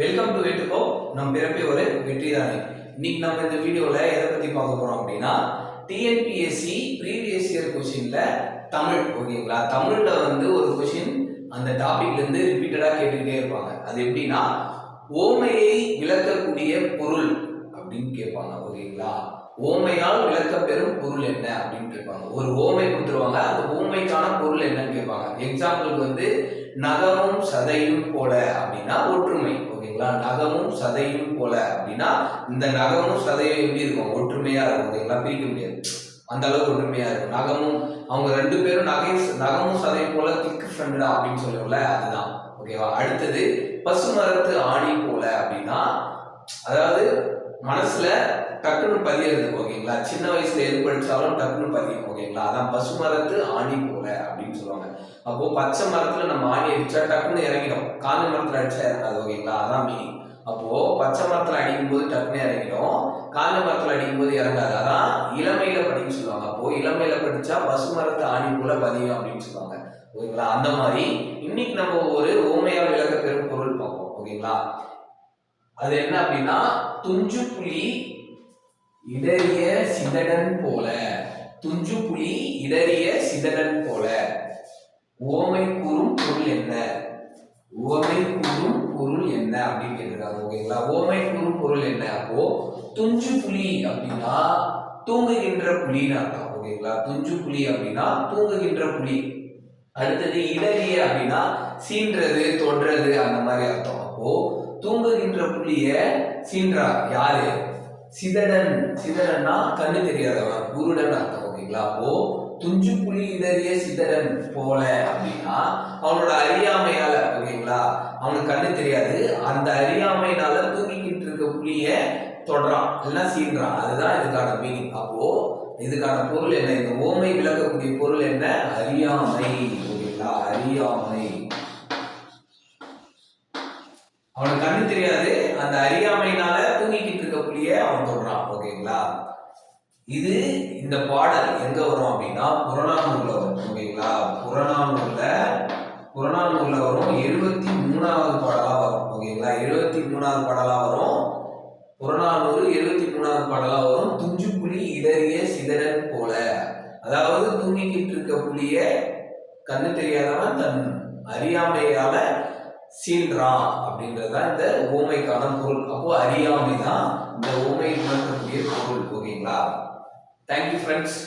Welcome to வெட்டுக்கோ நம் பிறப்பே ஒரு வெற்றிதானே. இன்னைக்கு நம்ம இந்த வீடியோல எதை பத்தி பார்க்க போறோம் அப்படின்னா டிஎன்பிஎஸ்சி ப்ரீவியஸ் இயர் கொஷின்ல தமிழ் ஓகேங்களா? தமிழ்ல வந்து ஒரு கொஷின் அந்த டாபிக்ல இருந்து ரிப்பீட்டடா கேட்டுக்கிட்டே இருப்பாங்க. அது எப்படின்னா ஓமையை விளக்கக்கூடிய பொருள் அப்படின்னு கேட்பாங்க ஓகேங்களா? ஓமையால் விளக்க பெறும் பொருள் என்ன அப்படின்னு கேட்பாங்க. ஒரு ஓமை கொடுத்துருவாங்க அந்த ஓமைக்கான பொருள் என்னன்னு கேட்பாங்க. எக்ஸாம்பிளுக்கு வந்து நகமும் சதையும் போல அப்படின்னா ஒற்றுமை ஓகேங்களா? நகமும் சதையும் போல அப்படின்னா இந்த நகமும் சதையும் எப்படி இருக்கும்? ஒற்றுமையா இருக்கும் ஓகேங்களா? பிரிக்க முடியாது. அந்த அளவுக்கு ஒற்றுமையா இருக்கும். நகமும் அவங்க ரெண்டு பேரும் நகை நகமும் சதையும் போல திக்கு ஃப்ரெண்டா அப்படின்னு சொல்லுவோம்ல அதுதான். ஓகேவா? அடுத்தது பசுமரத்து ஆணி போல அப்படின்னா அதாவது மனசுல டக்குன்னு பதியறது ஓகேங்களா? சின்ன வயசுல எது படிச்சாலும் டக்குன்னு பதியும் ஓகேங்களா? அதான் பசு மரத்து ஆணி போல அப்படின்னு சொல்லுவாங்க. அப்போ பச்சை மரத்துல நம்ம ஆணி அடிச்சா டக்குன்னு இறங்கிடும். காஞ்ச மரத்துல அடிச்சா இறங்காது ஓகேங்களா? அதான் மீனிங் அப்போ பச்சை மரத்துல அடிக்கும் போது டக்குன்னு இறங்கிடும். காஞ்ச மரத்துல அடிக்கும் போது இறங்காது. அதான் இளமையில படின்னு சொல்லுவாங்க. அப்போ இளமையில படிச்சா பசு மரத்து ஆணி போல பதியும் அப்படின்னு சொல்லுவாங்க. ஓகேங்களா? அந்த மாதிரி இன்னைக்கு நம்ம ஒரு ஓமையா விளக்க பெரும் பொருள் பார்ப்போம் ஓகேங்களா? அது என்ன அப்படின்னா துஞ்சு புலி இடறிய சிதடன் போல. துஞ்சு புலி இடறிய சிதடன் போல. ஓமை கூறும் பொருள் என்ன? ஓமை கூறும் பொருள் என்ன அப்படின்னு கேட்டிருக்காங்க ஓகேங்களா? ஓமை கூறும் பொருள் என்ன? அப்போ துஞ்சு புலி அப்படின்னா தூங்குகின்ற புலின்னு அர்த்தம் ஓகேங்களா? துஞ்சு புலி அப்படின்னா தூங்குகின்ற புலி. அடுத்தது இடறிய அப்படின்னா சீன்றது தொடுறது அந்த மாதிரி அர்த்தம். அப்போ தூங்குகின்ற புள்ளிய சீன்றார் யாரு? சிதடன் சிதடன்னா கண்ணு தெரியாதவன். குருடன் அர்த்தம் ஓகேங்களா? அப்போ துஞ்சு புலி இடறிய சிதறன் போல அப்படின்னா அவனோட அறியாமையால ஓகேங்களா? அவனுக்கு கண்ணு தெரியாது. அந்த அறியாமையினால தூங்கிக்கிட்டு இருக்க புலிய தொடறான். இல்லைன்னா சீன்றான். அதுதான் இதுக்கான மீனிங் அப்போ இதுக்கான பொருள் என்ன? இந்த ஓமை விளக்கக்கூடிய பொருள் என்ன? அறியாமை ஓகேங்களா? அறியாமை. கண்ணு தெரியாது. அந்த அறியாமையினால தூங்கிக்கிட்டு இருக்க அவன் தொடுறான். ஓகேங்களா? இது இந்த பாடல் எங்க வரும் அப்படின்னா புறநானூர்ல வரும். ஓகேங்களா? புறநானூர்ல புறநானூர்ல வரும். எழுபத்தி மூணாவது பாடலா வரும். ஓகேங்களா? எழுபத்தி மூணாவது பாடலா வரும். புறநானூறு எழுபத்தி மூணாவது பாடலா வரும். துஞ்சு புலி இடறிய சிதறன் போல. அதாவது தூங்கிக்கிட்டு இருக்க புலிய கண்ணு தெரியாதவன் தன் அறியாமையால சீன்றா அப்படின்றது தான் இந்த ஓமைக்கான பொருள். அப்போ அறியாமை தான் இந்த ஓமை உணர்த்தக்கூடிய பொருள் ஓகேங்களா? Thank you friends